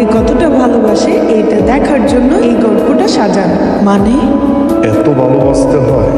আমাকে কতটা ভালোবাসে এটা দেখার জন্য এই গল্পটা সাজানো। মানে? এত ভালোবাসতে হয়।